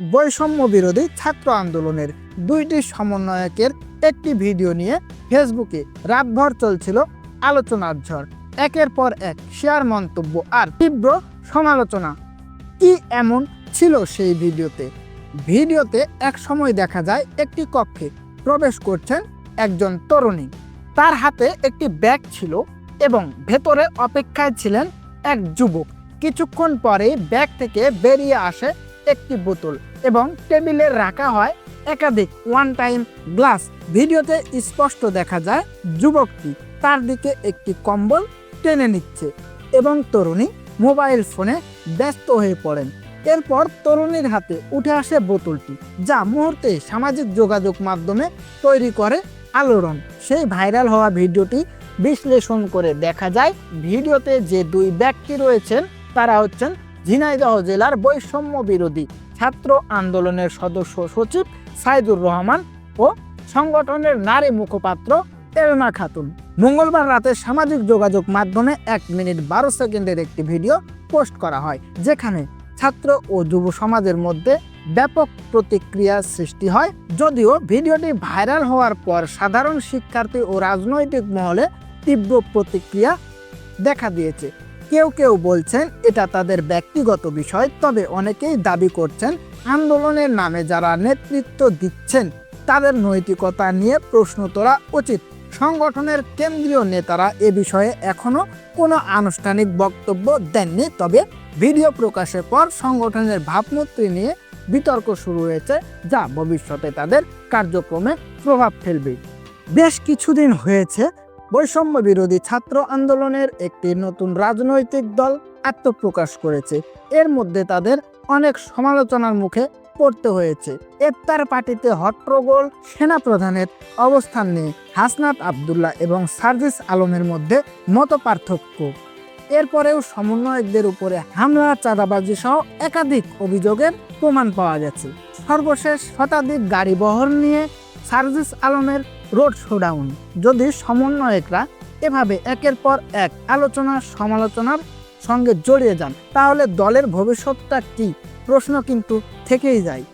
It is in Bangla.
বৈষম্য বিরোধী ছাত্র আন্দোলনের দুইটি সমন্বয়কের একটি ভিডিও নিয়ে ফেসবুকে রাতভর চলছিল আলোচনার ঝড়। একের পর এক শেয়ার মন্তব্য আর তীব্র সমালোচনা। কি এমন ছিল সেই ভিডিওতে? ভিডিওতে এক সময় দেখা যায় একটি কক্ষে প্রবেশ করছেন একজন তরুণী। তার হাতে একটি ব্যাগ ছিল এবং ভেতরে অপেক্ষায় ছিলেন এক যুবক। কিছুক্ষণ পরে ব্যাগ থেকে বেরিয়ে আসে একটি বোতল। এবং টেবিলে রাখা হয় একাধিক ওয়ান টাইম গ্লাস ভিডিওতে স্পষ্ট দেখা যায় যুবকটি তার দিকে একটি কম্বল টেনে নিচ্ছে এবং তরুণী মোবাইল ফোনে ব্যস্ত হয়ে পড়েন। এরপর তরুণীর হাতে উঠে আসে বোতলটি, যা মুহূর্তে সামাজিক যোগাযোগ মাধ্যমে তৈরি করে আলোড়ন। সেই ভাইরাল হওয়া ভিডিওটি বিশ্লেষণ করে দেখা যায়, ভিডিওতে যে দুই ব্যক্তি রয়েছেন, তারা হচ্ছেন ঝিনাইদহ জেলার বৈষম্য বিরোধী ছাত্র আন্দোলনের সদস্য সচিব সাইদুর রহমান ও সংগঠনের নারী মুখপাত্র এলমা খাতুন। মঙ্গলবার রাতে সামাজিক যোগাযোগ মাধ্যমে এক মিনিট বারো সেকেন্ডের একটি ভিডিও পোস্ট করা হয়, যেখানে ছাত্র ও যুব সমাজের মধ্যে ব্যাপক প্রতিক্রিয়া সৃষ্টি হয়। যদিও ভিডিওটি ভাইরাল হওয়ার পর সাধারণ শিক্ষার্থী ও রাজনৈতিক মহলে তীব্র প্রতিক্রিয়া দেখা দিয়েছে। কেউ কেউ বলছেন এটা তাদের ব্যক্তিগত বিষয়, তবে অনেকেই দাবি করছেন আন্দোলনের নামে যারা নেতৃত্ব দিচ্ছেন তাদের নৈতিকতা নিয়ে প্রশ্ন তোলা উচিত। সংগঠনের কেন্দ্রীয় নেতারা এ বিষয়ে এখনও কোনো আনুষ্ঠানিক বক্তব্য দেননি, তবে ভিডিও প্রকাশের পর সংগঠনের ভাবমূর্তি নিয়ে বিতর্ক শুরু হয়েছে, যা ভবিষ্যতে তাদের কার্যক্রমে প্রভাব ফেলবে। বেশ কিছুদিন হয়েছে বৈষম্য বিরোধী ছাত্র আন্দোলনের একটি নতুন রাজনৈতিক দল আত্মপ্রকাশ করেছে। এর মধ্যে তাদের অনেক সমালোচনার মুখে পড়তে হয়েছে। এফতার পার্টিতে হট্টগোল, সেনাপ্রধানের অবস্থান নিয়ে হাসনাত আবদুল্লাহ এবং সার্জিস আলমের মধ্যে মত পার্থক্য এরপরেও সমন্বয়কদের উপরে হামলা চাঁদাবাজি সহ একাধিক অভিযোগের প্রমাণ পাওয়া গেছে। সর্বশেষ শতাধিক গাড়ি বহর নিয়ে সার্জিস আলমের রোড শোডাউন। যদি সমন্বয়করা এভাবে একের পর এক আলোচনা সমালোচনার সঙ্গে জড়িয়ে যান, তাহলে দলের ভবিষ্যৎটা কি? প্রশ্ন কিন্তু থেকেই যায়।